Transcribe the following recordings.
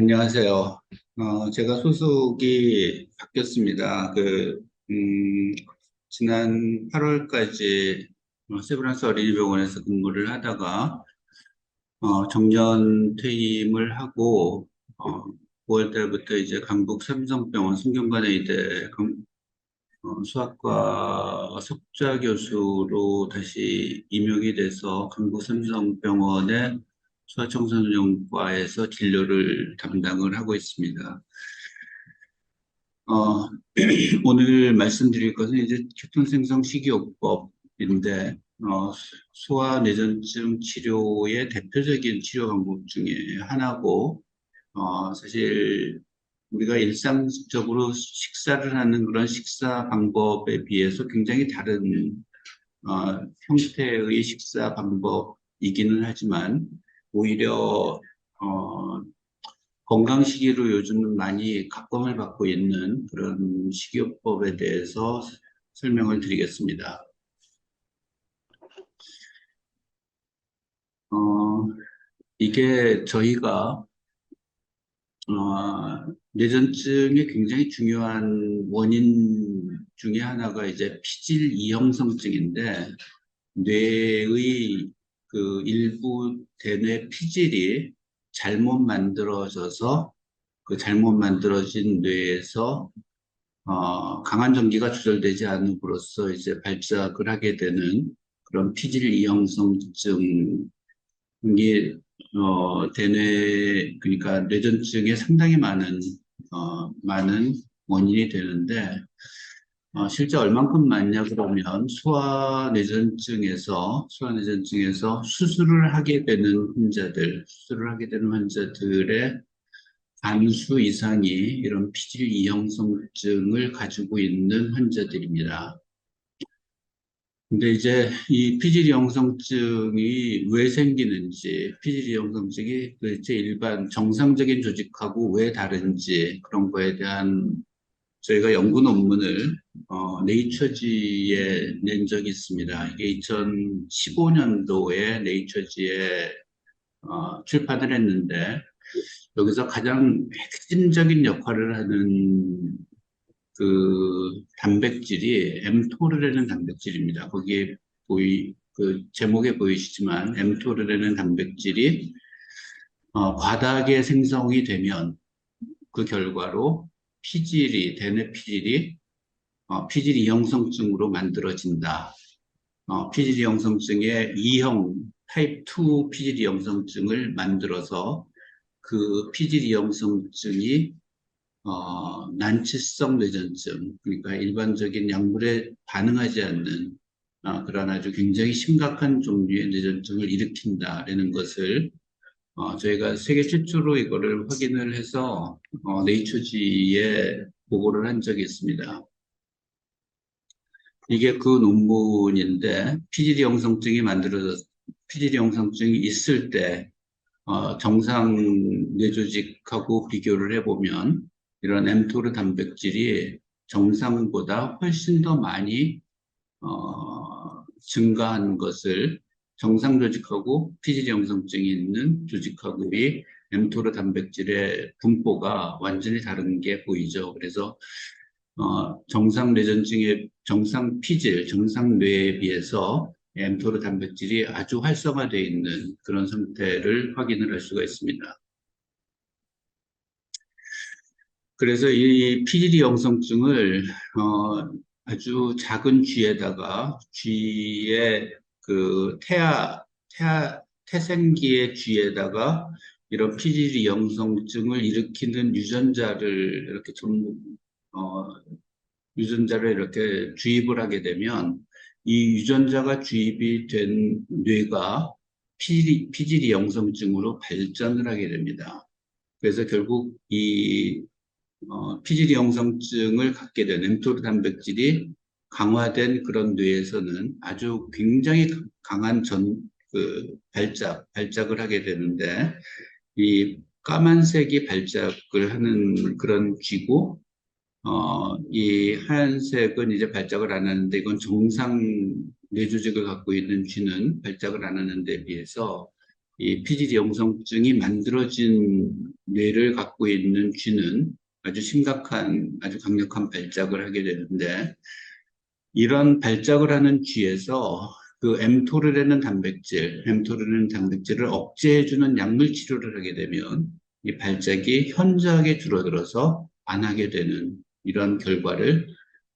안녕하세요. 어, 제가 소속이 바뀌었습니다. 그, 음, 지난 8월까지 세브란스 어린이병원에서 근무를 하다가, 어, 정년 퇴임을 하고, 어, 9월 달부터 이제 강북 삼성병원 성균관의대 강- 어, 수학과 석좌 교수로 다시 임용이 돼서 강북 삼성병원의 소아청소년과에서 진료를 담당을 하고 있습니다. 어, 오늘 말씀드릴 것은 이제 교통생성 식이요법인데, 어, 소아내전증 치료의 대표적인 치료 방법 중에 하나고, 어, 사실 우리가 일상적으로 식사를 하는 그런 식사 방법에 비해서 굉장히 다른 어, 형태의 식사 방법이기는 하지만 오히려 어, 건강 식이로 요즘 많이 각광을 받고 있는 그런 식이요법에 대해서 설명을 드리겠습니다. 어, 이게 저희가 어, 뇌전증의 굉장히 중요한 원인 중에 하나가 이제 피질 이형성증인데 뇌의 그 일부 대뇌 피질이 잘못 만들어져서 그 잘못 만들어진 뇌에서 어, 강한 전기가 조절되지 않음으로써 이제 발작을 하게 되는 그런 피질 이형성증이 어, 대뇌 그러니까 뇌전증에 상당히 많은 어, 많은 원인이 되는데 어, 실제 얼만큼 많냐 그러면 소아내전증에서 소아내전증에서 수술을 하게 되는 환자들 수술을 하게 되는 환자들의 반수 이상이 이런 피질 이형성증을 가지고 있는 환자들입니다. 근데 이제 이 피질 이형성증이 왜 생기는지, 피질 이형성증이 일반 정상적인 조직하고 왜 다른지 그런 거에 대한 저희가 연구 논문을 어, 네이처지에 낸 적이 있습니다. 이게 2015년도에 네이처지에 어, 출판을 했는데 여기서 가장 핵심적인 역할을 하는 그 단백질이 mTOR이라는 단백질입니다. 거기에 보이 그 제목에 보이시지만 mTOR이라는 단백질이 어, 과다하게 생성이 되면 그 결과로 피질이 대뇌 피질이 어, 피질 이 형성증으로 만들어진다. 어, 피질 이 형성증의 E형 타입 2 피질 이 형성증을 만들어서 그 피질 이 형성증이 어, 난치성 뇌전증, 그러니까 일반적인 약물에 반응하지 않는 어, 그런 아주 굉장히 심각한 종류의 뇌전증을 일으킨다라는 것을 어, 저희가 세계 최초로 이거를 확인을 해서 어, 네이처지에 보고를 한 적이 있습니다. 이게 그 논문인데 피질이 형성증이 만들어졌 피질이 형성증이 있을 때 어, 정상 뇌조직하고 비교를 해보면 이런 엠토르 단백질이 정상보다 훨씬 더 많이 어, 증가한 것을 정상 조직하고 피질 형성증이 있는 조직하고의 엠토르 단백질의 분포가 완전히 다른 게 보이죠. 그래서 어, 정상 뇌전증의 정상 피질, 정상 뇌에 비해서 엠토르 단백질이 아주 활성화되어 있는 그런 상태를 확인을 할 수가 있습니다. 그래서 이 피질이 형성증을 어, 아주 작은 쥐에다가 쥐의 그 태아 태아 태생기의 쥐에다가 이런 피질이 형성증을 일으키는 유전자를 이렇게 좀 어, 유전자를 이렇게 주입을 하게 되면 이 유전자가 주입이 된 뇌가 피질이, 피질이 형성증으로 발전을 하게 됩니다. 그래서 결국 이 어, 피질 형성증을 갖게 된 엠토르 단백질이 강화된 그런 뇌에서는 아주 굉장히 강한 전, 그, 발작, 발작을 하게 되는데, 이 까만색이 발작을 하는 그런 쥐고, 어, 이 하얀색은 이제 발작을 안 하는데, 이건 정상 뇌조직을 갖고 있는 쥐는 발작을 안 하는 데 비해서, 이 PGD 영성증이 만들어진 뇌를 갖고 있는 쥐는 아주 심각한, 아주 강력한 발작을 하게 되는데, 이런 발작을 하는 쥐에서 그 엠토르라는 단백질, 엠토르라는 단백질을 억제해주는 약물 치료를 하게 되면 이 발작이 현저하게 줄어들어서 안 하게 되는 이런 결과를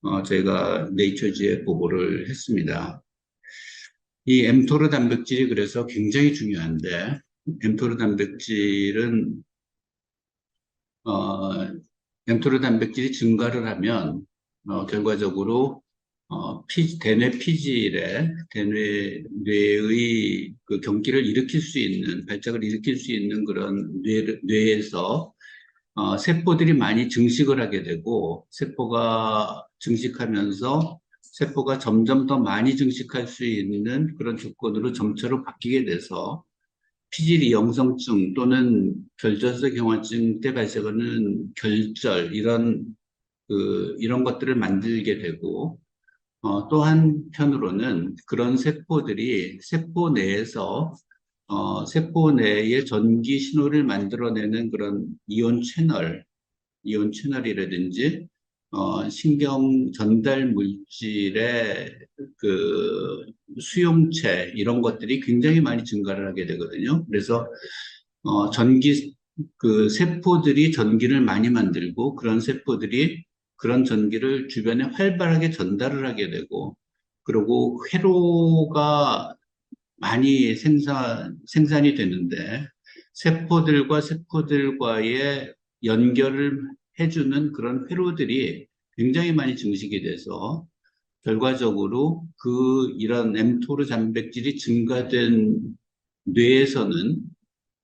어, 저희가 네이처지에 보고를 했습니다. 이 엠토르 단백질이 그래서 굉장히 중요한데 엠토르 단백질은 어, 엠토르 단백질이 증가를 하면 어, 결과적으로 어, 피, 대뇌 피질에 대뇌 뇌의 그 경기를 일으킬 수 있는 발작을 일으킬 수 있는 그런 뇌, 뇌에서 어, 세포들이 많이 증식을 하게 되고 세포가 증식하면서 세포가 점점 더 많이 증식할 수 있는 그런 조건으로 점차로 바뀌게 돼서 피질이 영성증 또는 결절성 경화증 때 발생하는 결절 이런 그 이런 것들을 만들게 되고 어, 또 한편으로는 그런 세포들이 세포 내에서 어, 세포 내에 전기 신호를 만들어내는 그런 이온 채널, 이온 채널이라든지 어, 신경 전달 물질의 그 수용체 이런 것들이 굉장히 많이 증가를 하게 되거든요. 그래서 어, 전기 그 세포들이 전기를 많이 만들고 그런 세포들이 그런 전기를 주변에 활발하게 전달을 하게 되고 그리고 회로가 많이 생산, 생산이 되는데 세포들과 세포들과의 연결을 해주는 그런 회로들이 굉장히 많이 증식이 돼서 결과적으로 그 이런 엠토르 단백질이 증가된 뇌에서는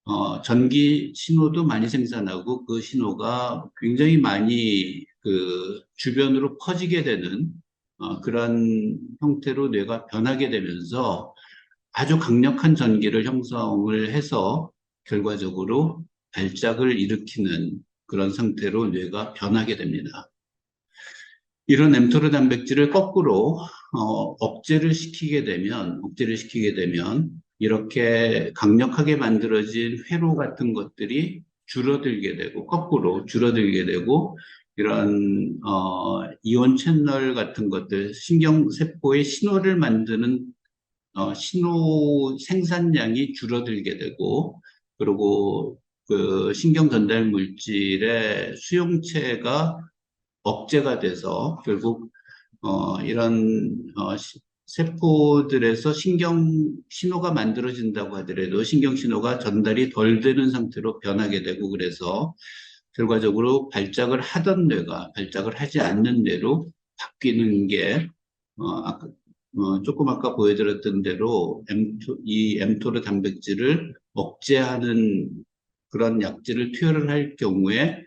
어, 전기 신호도 많이 생산하고 그 신호가 굉장히 많이 그 주변으로 퍼지게 되는 어, 그런 형태로 뇌가 변하게 되면서 아주 강력한 전기를 형성을 해서 결과적으로 발작을 일으키는 그런 상태로 뇌가 변하게 됩니다. 이런 엠토르 단백질을 거꾸로 어, 억제를 시키게 되면 억제를 시키게 되면 이렇게 강력하게 만들어진 회로 같은 것들이 줄어들게 되고 거꾸로 줄어들게 되고 이런 어, 이온 채널 같은 것들 신경 세포의 신호를 만드는 어, 신호 생산량이 줄어들게 되고 그리고 그 신경 전달 물질의 수용체가 억제가 돼서 결국 어, 이런 어, 세포들에서 신경 신호가 만들어진다고 하더라도 신경 신호가 전달이 덜 되는 상태로 변하게 되고 그래서 결과적으로 발작을 하던 뇌가 발작을 하지 않는 뇌로 바뀌는 게 어, 아까, 어, 조금 아까 보여드렸던 대로 엠토, 이 엠토르 단백질을 억제하는 그런 약질을 투여를 할 경우에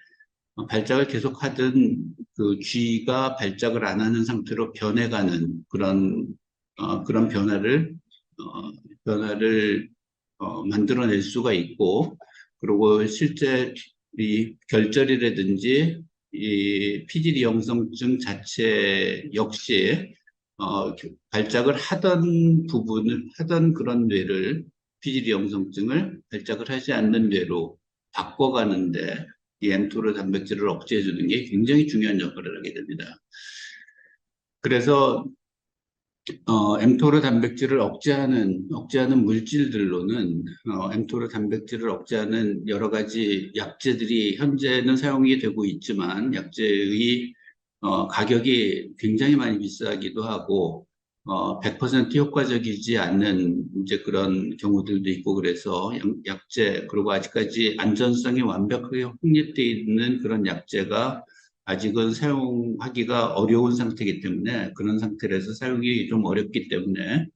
발작을 계속하던 그 쥐가 발작을 안 하는 상태로 변해가는 그런 어, 그런 변화를 어, 변화를 어, 만들어낼 수가 있고 그리고 실제 이 결절이라든지 이 피질이 영성증 자체 역시 어, 발작을 하던 부분을 하던 그런 뇌를 피질이 영성증을 발작을 하지 않는 뇌로 바꿔가는데 이 엠토르 단백질을 억제해 주는 게 굉장히 중요한 역할을 하게 됩니다. 그래서 어, 엠토르 단백질을 억제하는 억제하는 물질들로는 어, 엠토르 단백질을 억제하는 여러 가지 약제들이 현재는 사용이 되고 있지만 약제의 어, 가격이 굉장히 많이 비싸기도 하고 어, 100% 효과적이지 않는 이제 그런 경우들도 있고 그래서 약제 그리고 아직까지 안전성이 완벽하게 확립되어 있는 그런 약제가 아직은 사용하기가 어려운 상태이기 때문에 그런 상태에서 사용이 좀 어렵기 때문에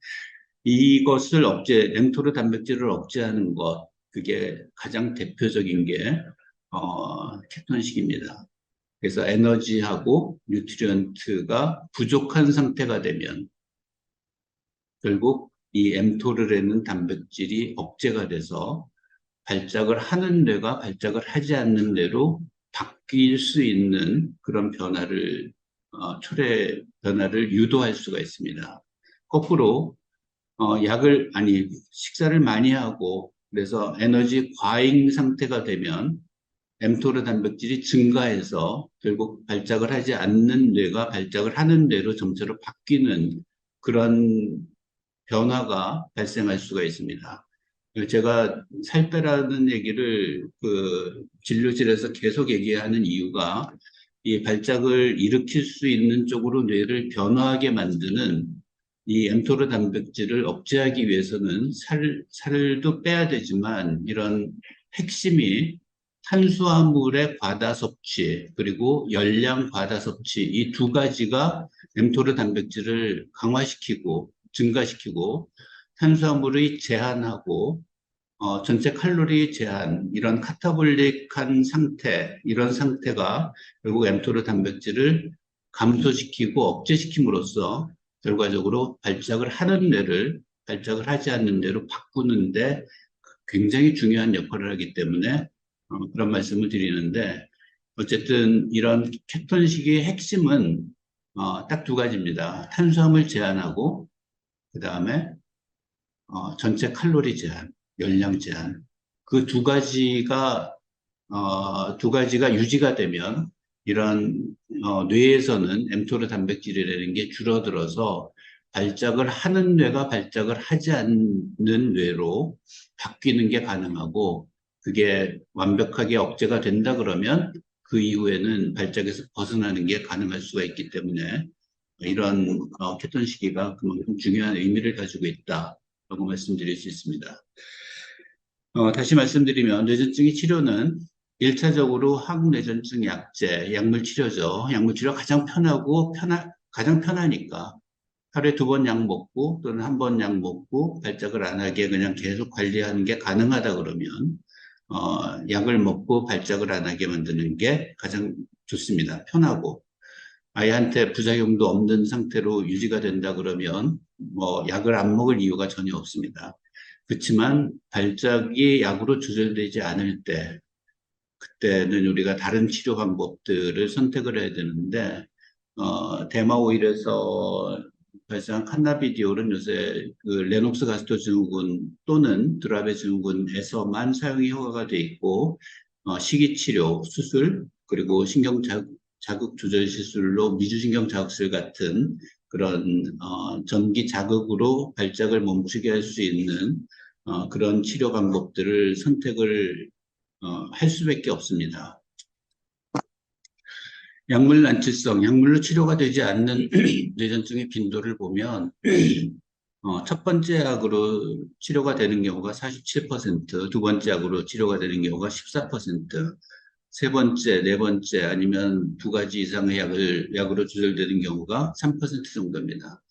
이것을 억제, 엠토르 단백질을 억제하는 것 그게 가장 대표적인 게 어, 케톤식입니다. 그래서 에너지하고 뉴트리언트가 부족한 상태가 되면 결국 이 엠토르라는 단백질이 억제가 돼서 발작을 하는 뇌가 발작을 하지 않는 뇌로 바뀔 수 있는 그런 변화를 어, 초래 변화를 유도할 수가 있습니다. 거꾸로 어, 약을 아니 식사를 많이 하고 그래서 에너지 과잉 상태가 되면 mTOR 단백질이 증가해서 결국 발작을 하지 않는 뇌가 발작을 하는 뇌로 점차로 바뀌는 그런 변화가 발생할 수가 있습니다. 제가 살 빼라는 얘기를 그 진료실에서 계속 얘기하는 이유가 이 발작을 일으킬 수 있는 쪽으로 뇌를 변화하게 만드는 이 mTOR 단백질을 억제하기 위해서는 살, 살도 빼야 되지만 이런 핵심이 탄수화물의 과다 섭취 그리고 열량 과다 섭취 이 두 가지가 mTOR 단백질을 강화시키고 증가시키고 탄수화물의 제한하고 어, 전체 칼로리 제한 이런 카타볼릭한 상태 이런 상태가 결국 mTOR 단백질을 감소시키고 억제시킴으로써 결과적으로 발작을 하는 뇌를 발작을 하지 않는 뇌로 바꾸는데 굉장히 중요한 역할을 하기 때문에 어, 그런 말씀을 드리는데 어쨌든 이런 케톤식의 핵심은 어, 딱 두 가지입니다. 탄수화물 제한하고 그 다음에 어, 전체 칼로리 제한, 열량 제한. 그 두 가지가 어, 두 가지가 유지가 되면 이런 어, 뇌에서는 mTOR 단백질이라는 게 줄어들어서 발작을 하는 뇌가 발작을 하지 않는 뇌로 바뀌는 게 가능하고 그게 완벽하게 억제가 된다 그러면 그 이후에는 발작에서 벗어나는 게 가능할 수가 있기 때문에 이런 어, 케톤 시기가 그만큼 중요한 의미를 가지고 있다 라고 말씀드릴 수 있습니다. 어, 다시 말씀드리면 뇌전증의 치료는 1차적으로 항뇌전증 약제, 약물 치료죠. 약물 치료 가장 편하고 편하, 가장 편하니까 하루에 두 번 약 먹고 또는 한 번 약 먹고 발작을 안 하게 그냥 계속 관리하는 게 가능하다 그러면 어, 약을 먹고 발작을 안 하게 만드는 게 가장 좋습니다. 편하고 아이한테 부작용도 없는 상태로 유지가 된다 그러면 뭐 약을 안 먹을 이유가 전혀 없습니다. 그렇지만 발작이 약으로 조절되지 않을 때 그때는 우리가 다른 치료 방법들을 선택을 해야 되는데 어, 대마 오일에서 발생한 칸나비디올은 요새 그 레녹스 가스토 증후군 또는 드라베 증후군에서만 사용이 허가가 돼 있고 어, 식이치료, 수술 그리고 신경 자극, 조절 시술로 미주신경 자극술 같은 그런 어, 전기 자극으로 발작을 멈추게 할 수 있는 어, 그런 치료 방법들을 선택을 어, 할 수밖에 없습니다. 약물 난치성, 약물로 치료가 되지 않는 뇌전증의 빈도를 보면 어, 첫 번째 약으로 치료가 되는 경우가 47%, 두 번째 약으로 치료가 되는 경우가 14%, 세 번째, 네 번째 아니면 두 가지 이상의 약을 약으로 조절되는 경우가 3% 정도입니다.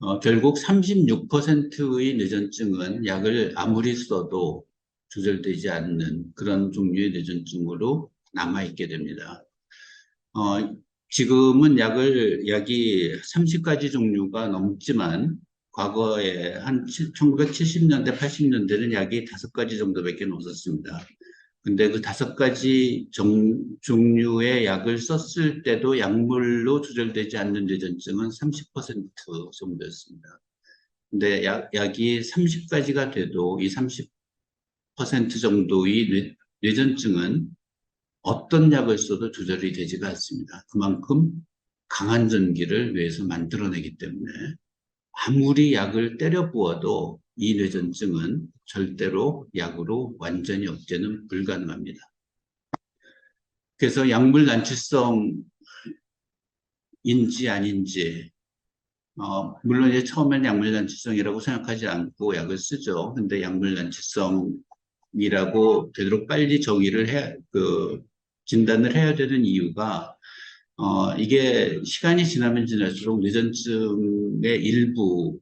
어, 결국 36%의 뇌전증은 약을 아무리 써도 조절되지 않는 그런 종류의 뇌전증으로 남아 있게 됩니다. 어, 지금은 약을, 약이 30가지 종류가 넘지만 과거에 한 1970년대, 80년대는 약이 5가지 정도밖에 없었습니다. 근데 그 다섯 가지 종, 종류의 약을 썼을 때도 약물로 조절되지 않는 뇌전증은 30% 정도였습니다. 근데 약, 약이 30가지가 돼도 이 30% 정도의 뇌, 뇌전증은 어떤 약을 써도 조절이 되지가 않습니다. 그만큼 강한 전기를 뇌에서 만들어내기 때문에 아무리 약을 때려 부어도 이 뇌전증은 절대로 약으로 완전히 억제는 불가능합니다. 그래서 약물 난치성인지 아닌지 어, 물론 이제 처음엔 약물 난치성이라고 생각하지 않고 약을 쓰죠. 근데 약물 난치성이라고 되도록 빨리 정의를 해, 그 진단을 해야 되는 이유가 어, 이게 시간이 지나면 지날수록 뇌전증의 일부,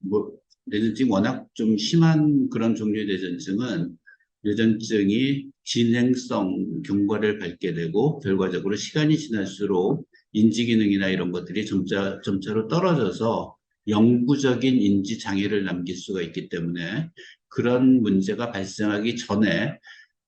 뭐, 뇌전증이 워낙 좀 심한 그런 종류의 뇌전증은 뇌전증이 진행성 경과를 밟게 되고 결과적으로 시간이 지날수록 인지 기능이나 이런 것들이 점차, 점차로 떨어져서 영구적인 인지 장애를 남길 수가 있기 때문에 그런 문제가 발생하기 전에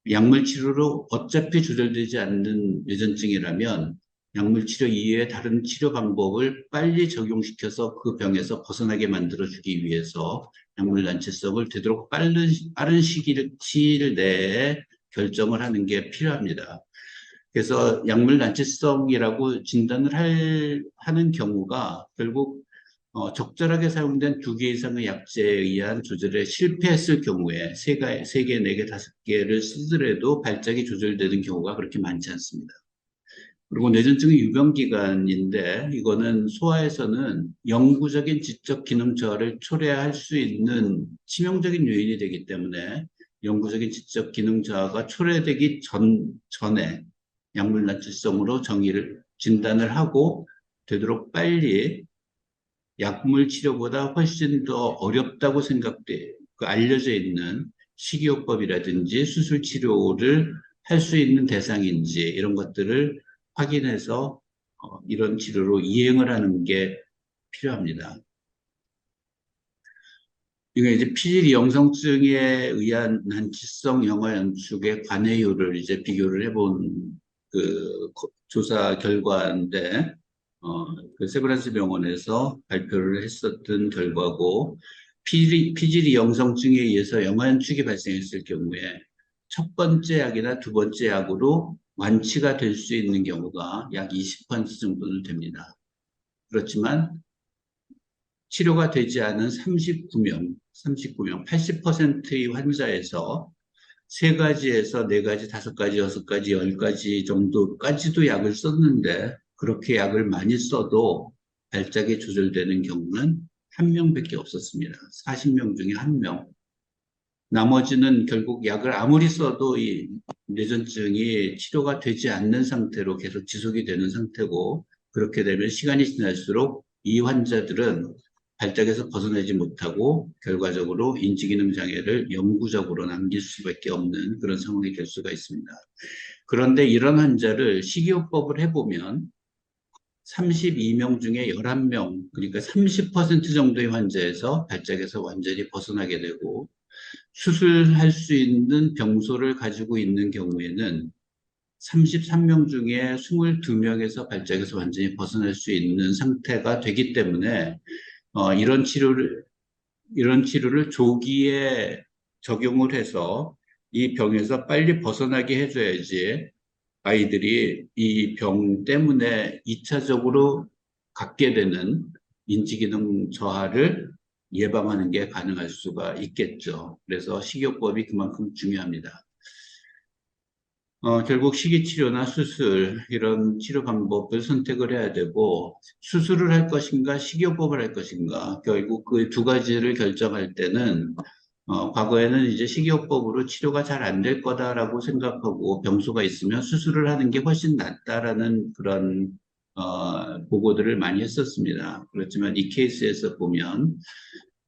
약물 치료로 어차피 조절되지 않는 뇌전증이라면 약물 치료 이외의 다른 치료 방법을 빨리 적용시켜서 그 병에서 벗어나게 만들어주기 위해서 약물 난치성을 되도록 빠른, 빠른 시기를, 시일 내에 결정을 하는 게 필요합니다. 그래서 약물 난치성이라고 진단을 할, 하는 경우가 결국 어, 적절하게 사용된 두 개 이상의 약제에 의한 조절에 실패했을 경우에 세 개, 네 개, 다섯 개를 쓰더라도 발작이 조절되는 경우가 그렇게 많지 않습니다. 그리고 뇌전증의 유병기간인데 이거는 소아에서는 영구적인 지적 기능 저하를 초래할 수 있는 치명적인 요인이 되기 때문에 영구적인 지적 기능 저하가 초래되기 전, 전에 약물난치성으로 정의를 진단을 하고 되도록 빨리 약물 치료보다 훨씬 더 어렵다고 생각돼 그 알려져 있는 식이요법이라든지 수술 치료를 할 수 있는 대상인지 이런 것들을 확인해서 어, 이런 치료로 이행을 하는 게 필요합니다. 이거 이제 피질 영성증에 의한 난치성 영화 연축의 관해율을 이제 비교를 해본 그 조사 결과인데 어, 그 세브란스 병원에서 발표를 했었던 결과고 피질이, 피질이 영성증에 의해서 영화 연축이 발생했을 경우에 첫 번째 약이나 두 번째 약으로 완치가 될 수 있는 경우가 약 20% 정도는 됩니다. 그렇지만 치료가 되지 않은 39명, 39명, 80%의 환자에서 세 가지에서 네 가지, 다섯 가지, 여섯 가지, 열 가지 정도까지도 약을 썼는데 그렇게 약을 많이 써도 발작이 조절되는 경우는 한 명밖에 없었습니다. 40명 중에 한 명. 나머지는 결국 약을 아무리 써도 이 뇌전증이 치료가 되지 않는 상태로 계속 지속이 되는 상태고 그렇게 되면 시간이 지날수록 이 환자들은 발작에서 벗어나지 못하고 결과적으로 인지기능 장애를 영구적으로 남길 수밖에 없는 그런 상황이 될 수가 있습니다. 그런데 이런 환자를 식이요법을 해보면 32명 중에 11명, 그러니까 30% 정도의 환자에서 발작에서 완전히 벗어나게 되고 수술할 수 있는 병소를 가지고 있는 경우에는 33명 중에 22명에서 발작에서 완전히 벗어날 수 있는 상태가 되기 때문에 어, 이런 치료를 이런 치료를 조기에 적용을 해서 이 병에서 빨리 벗어나게 해줘야지 아이들이 이 병 때문에 2차적으로 갖게 되는 인지기능 저하를 예방하는 게 가능할 수가 있겠죠. 그래서 식이요법이 그만큼 중요합니다. 어, 결국 식이치료나 수술 이런 치료 방법을 선택을 해야 되고 수술을 할 것인가 식이요법을 할 것인가 결국 그 두 가지를 결정할 때는 어, 과거에는 이제 식이요법으로 치료가 잘 안 될 거다라고 생각하고 병소가 있으면 수술을 하는 게 훨씬 낫다라는 그런 어, 보고들을 많이 했었습니다. 그렇지만 이 케이스에서 보면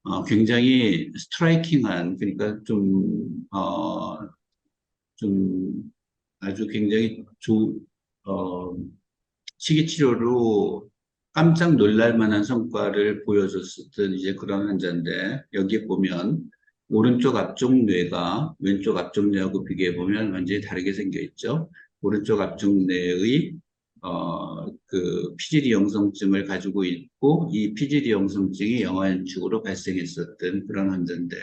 어, 굉장히 스트라이킹한 그러니까 좀, 어, 좀 아주 굉장히 조, 어, 식이치료로 깜짝 놀랄 만한 성과를 보여줬었던 이제 그런 환자인데 여기에 보면 오른쪽 앞쪽 뇌가 왼쪽 앞쪽 뇌하고 비교해 보면 완전히 다르게 생겨 있죠. 오른쪽 앞쪽 뇌의 어, 그 피질이 영성증을 가지고 있고 이 피질이 영성증이 영아연축으로 발생했었던 그런 환자인데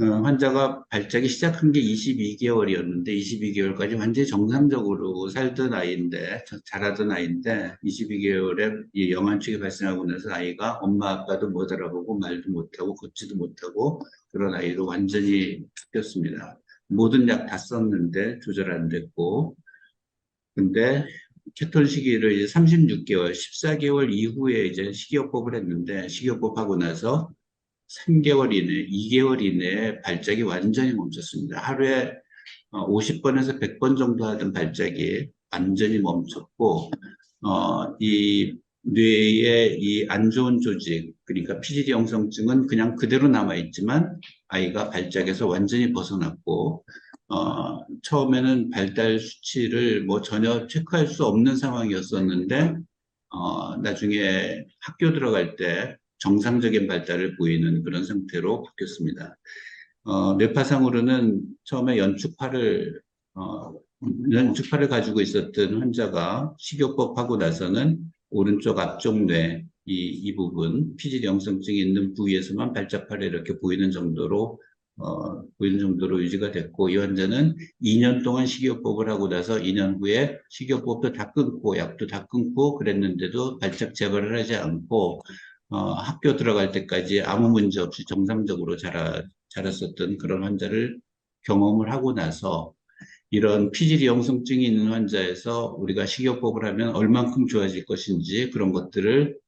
어, 환자가 발작이 시작한 게 22개월이었는데 22개월까지 완전히 정상적으로 살던 아이인데 자라던 아이인데 22개월에 이 영안축이 발생하고 나서 아이가 엄마 아빠도 못 알아보고 말도 못하고 걷지도 못하고 그런 아이로 완전히 바뀌었습니다. 모든 약 다 썼는데 조절 안 됐고 근데 케톤 시기를 이제 36개월, 14개월 이후에 이제 식이요법을 했는데 식이요법 하고 나서 3개월 이내, 2개월 이내에 발작이 완전히 멈췄습니다. 하루에 50번에서 어, 100번 정도 하던 발작이 완전히 멈췄고, 어, 이 뇌의 이 안 좋은 조직, 그러니까 피지리 형성증은 그냥 그대로 남아 있지만 아이가 발작에서 완전히 벗어났고, 어, 처음에는 발달 수치를 뭐 전혀 체크할 수 없는 상황이었었는데, 어, 나중에 학교 들어갈 때 정상적인 발달을 보이는 그런 상태로 바뀌었습니다. 어, 뇌파상으로는 처음에 연축파를 어, 연주파를 가지고 있었던 환자가 식이요법 하고 나서는 오른쪽 앞쪽 뇌, 이, 이 부분, 피질 영성증이 있는 부위에서만 발작파를 이렇게 보이는 정도로, 어, 보이는 정도로 유지가 됐고, 이 환자는 2년 동안 식이요법을 하고 나서 2년 후에 식이요법도 다 끊고, 약도 다 끊고 그랬는데도 발작 재발을 하지 않고, 어, 학교 들어갈 때까지 아무 문제 없이 정상적으로 자라, 자랐었던 그런 환자를 경험을 하고 나서 이런 피질 영성증이 있는 환자에서 우리가 식이요법을 하면 얼만큼 좋아질 것인지 그런 것들을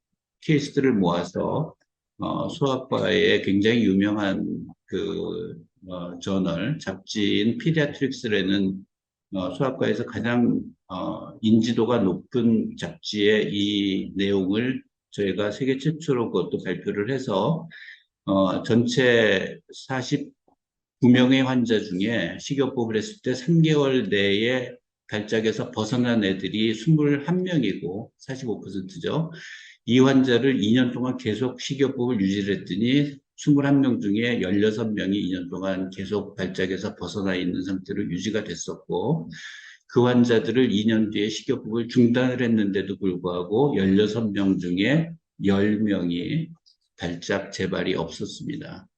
케이스들을 모아서 어, 소아과의 굉장히 유명한 그 어, 저널 잡지인 피디아트릭스라는 어, 소아과에서 가장 어, 인지도가 높은 잡지에 이 내용을 저희가 세계 최초로 그것도 발표를 해서 어, 전체 49명의 환자 중에 식이요법을 했을 때 3개월 내에 발작에서 벗어난 애들이 21명이고 45%죠. 이 환자를 2년 동안 계속 식이요법을 유지를 했더니 21명 중에 16명이 2년 동안 계속 발작에서 벗어나 있는 상태로 유지가 됐었고 그 환자들을 2년 뒤에 식이요법을 중단을 했는데도 불구하고 16명 중에 10명이 발작 재발이 없었습니다.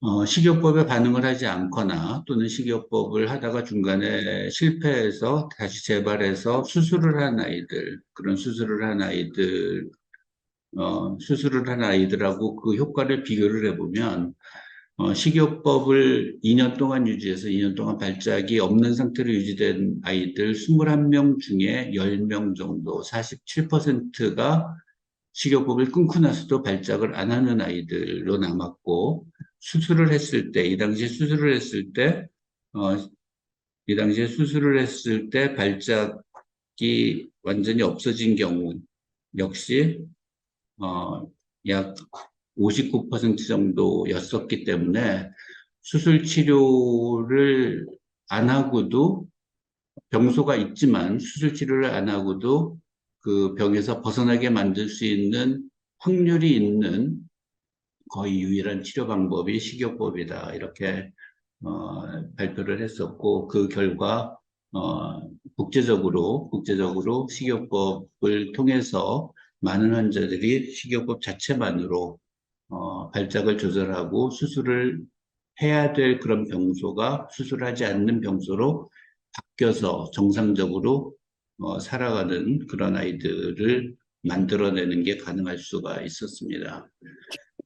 어, 식이요법에 반응을 하지 않거나 또는 식이요법을 하다가 중간에 실패해서 다시 재발해서 수술을 한 아이들, 그런 수술을 한 아이들, 어, 수술을 한 아이들하고 그 효과를 비교를 해보면 어, 식이요법을 2년 동안 유지해서 2년 동안 발작이 없는 상태로 유지된 아이들 21명 중에 10명 정도, 47%가 식이요법을 끊고 나서도 발작을 안 하는 아이들로 남았고, 수술을 했을 때, 이 당시에 수술을 했을 때, 어, 이 당시에 수술을 했을 때 발작이 완전히 없어진 경우 역시, 어, 약 59% 정도였었기 때문에 수술 치료를 안 하고도 병소가 있지만 수술 치료를 안 하고도 그 병에서 벗어나게 만들 수 있는 확률이 있는 거의 유일한 치료 방법이 식이요법이다. 이렇게 어, 발표를 했었고 그 결과 어, 국제적으로 국제적으로 식이요법을 통해서 많은 환자들이 식이요법 자체만으로 어, 발작을 조절하고 수술을 해야 될 그런 병소가 수술하지 않는 병소로 바뀌어서 정상적으로 어, 살아가는 그런 아이들을 만들어내는 게 가능할 수가 있었습니다.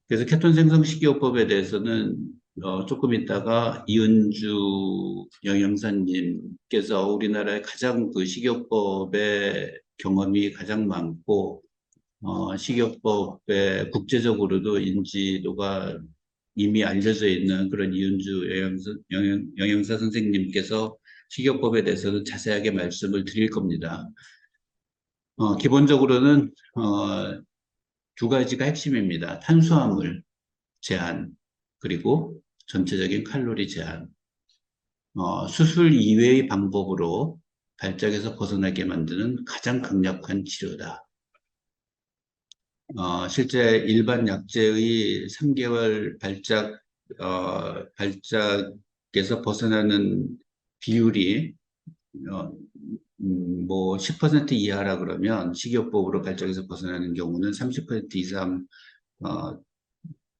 그래서 케톤 생성 식이요법에 대해서는 어, 조금 있다가 이은주 영양사님께서 우리나라의 가장 그 식이요법의 경험이 가장 많고 어, 식이요법에 국제적으로도 인지도가 이미 알려져 있는 그런 이은주 영양사, 영양, 영양사 선생님께서 식이요법에 대해서는 자세하게 말씀을 드릴 겁니다. 어, 기본적으로는 어, 두 가지가 핵심입니다. 탄수화물 제한 그리고 전체적인 칼로리 제한. 어, 수술 이외의 방법으로 발작에서 벗어나게 만드는 가장 강력한 치료다. 어, 실제 일반 약제의 3개월 발작, 어, 발작에서 벗어나는 비율이 어, 음, 뭐10% 이하라 그러면 식이요법으로 발작에서 벗어나는 경우는 30% 이상 어,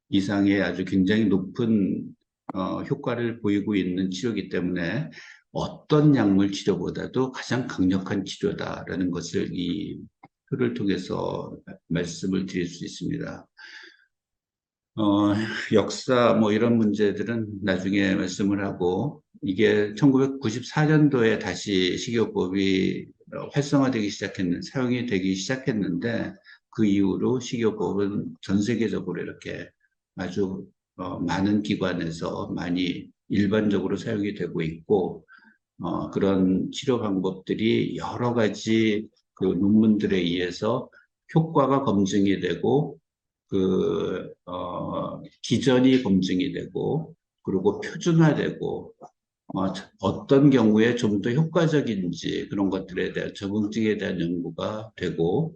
이상의 아주 굉장히 높은 어, 효과를 보이고 있는 치료이기 때문에 어떤 약물 치료보다도 가장 강력한 치료다라는 것을 이 표를 통해서 말씀을 드릴 수 있습니다. 어, 역사 뭐 이런 문제들은 나중에 말씀을 하고 이게 1994년도에 다시 식이요법이 활성화되기 시작했는 사용이 되기 시작했는데 그 이후로 식이요법은 전 세계적으로 이렇게 아주 어, 많은 기관에서 많이 일반적으로 사용이 되고 있고 어, 그런 치료 방법들이 여러 가지 그 논문들에 의해서 효과가 검증이 되고 그, 어, 기전이 검증이 되고, 그리고 표준화되고, 어, 어떤 경우에 좀 더 효과적인지 그런 것들에 대한 적응증에 대한 연구가 되고,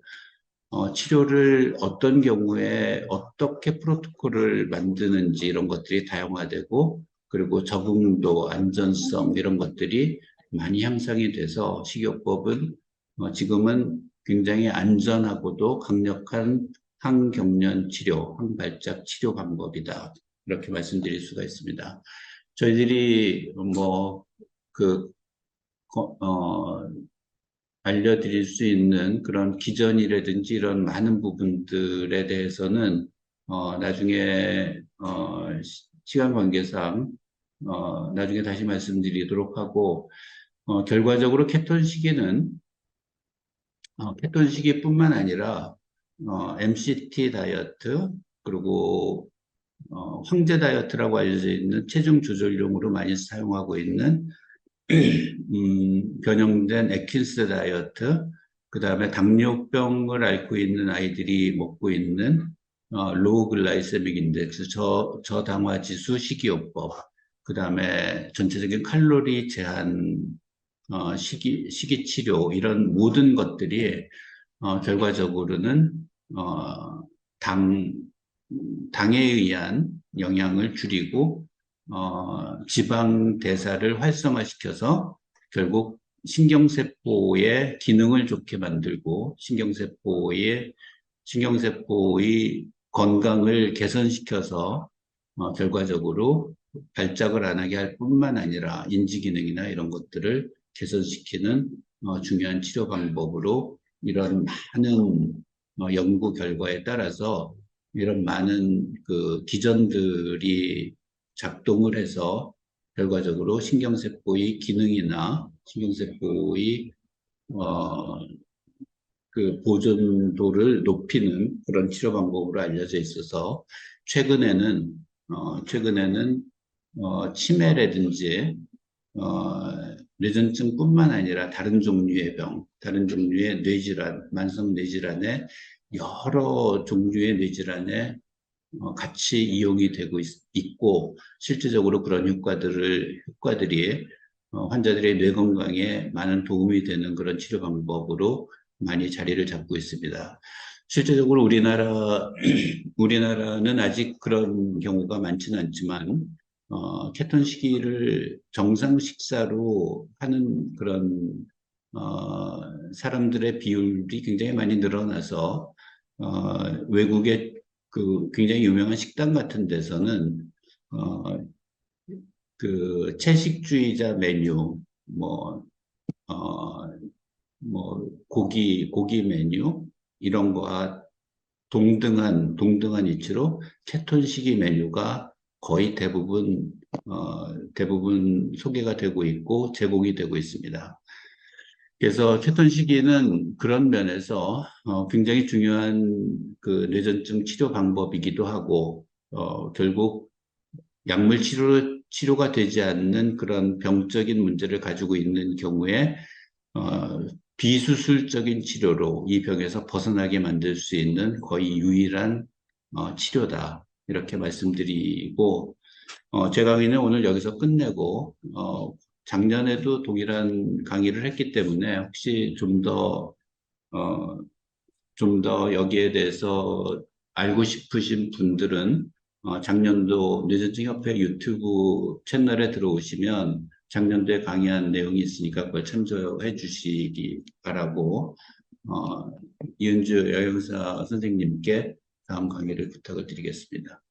어, 치료를 어떤 경우에 어떻게 프로토콜을 만드는지 이런 것들이 다양화되고, 그리고 적응도, 안전성 이런 것들이 많이 향상이 돼서 식이요법은 어, 지금은 굉장히 안전하고도 강력한 항경련 치료, 항발작 치료 방법이다. 이렇게 말씀드릴 수가 있습니다. 저희들이 뭐, 그, 어, 알려드릴 수 있는 그런 기전이라든지 이런 많은 부분들에 대해서는, 어, 나중에, 어, 시간 관계상, 어, 나중에 다시 말씀드리도록 하고, 어, 결과적으로 케톤 시기는, 어, 케톤 시기뿐만 아니라, 어, MCT 다이어트, 그리고 어, 황제 다이어트라고 알려져 있는 체중 조절용으로 많이 사용하고 있는 음, 변형된 에킨스 다이어트, 그 다음에 당뇨병을 앓고 있는 아이들이 먹고 있는 어, 로우 글라이세믹 인덱스, 저, 저당화 지수 식이요법, 그 다음에 전체적인 칼로리 제한 어, 식이, 식이 치료, 이런 모든 것들이 어, 결과적으로는 어, 당, 당에 의한 영향을 줄이고 어, 지방 대사를 활성화시켜서 결국 신경세포의 기능을 좋게 만들고 신경세포의 신경세포의 건강을 개선시켜서 어, 결과적으로 발작을 안 하게 할 뿐만 아니라 인지 기능이나 이런 것들을 개선시키는 어, 중요한 치료 방법으로 이런 많은 어, 연구 결과에 따라서 이런 많은 그 기전들이 작동을 해서 결과적으로 신경세포의 기능이나 신경세포의 어, 그 보존도를 높이는 그런 치료 방법으로 알려져 있어서 최근에는 어, 최근에는 어, 치매라든지 어, 뇌전증뿐만 아니라 다른 종류의 병, 다른 종류의 뇌질환, 만성 뇌질환의 여러 종류의 뇌질환에 어, 같이 이용이 되고 있, 고 실질적으로 그런 효과들을 효과들이 어, 환자들의 뇌 건강에 많은 도움이 되는 그런 치료 방법으로 많이 자리를 잡고 있습니다. 실제적으로 우리나라 우리나라는 아직 그런 경우가 많지는 않지만 어, 케톤 식이를 정상 식사로 하는 그런 어, 사람들의 비율이 굉장히 많이 늘어나서 어, 외국의 그 굉장히 유명한 식당 같은 데서는 어, 그 채식주의자 메뉴 뭐 어, 뭐 고기 고기 메뉴 이런 거와 동등한 동등한 위치로 케톤식이 메뉴가 거의 대부분 어, 대부분 소개가 되고 있고 제공이 되고 있습니다. 그래서 케톤 시기는 그런 면에서 어, 굉장히 중요한 그 뇌전증 치료 방법이기도 하고 어, 결국 약물 치료 치료가 되지 않는 그런 병적인 문제를 가지고 있는 경우에 어, 비수술적인 치료로 이 병에서 벗어나게 만들 수 있는 거의 유일한 어, 치료다 이렇게 말씀드리고 어, 제 강의는 오늘 여기서 끝내고 어, 작년에도 동일한 강의를 했기 때문에 혹시 좀 더, 어, 좀 더 여기에 대해서 알고 싶으신 분들은 어, 작년도 뇌전증협회 유튜브 채널에 들어오시면 작년도에 강의한 내용이 있으니까 그걸 참조해 주시기 바라고 어, 이은주 여행사 선생님께 다음 강의를 부탁을 드리겠습니다.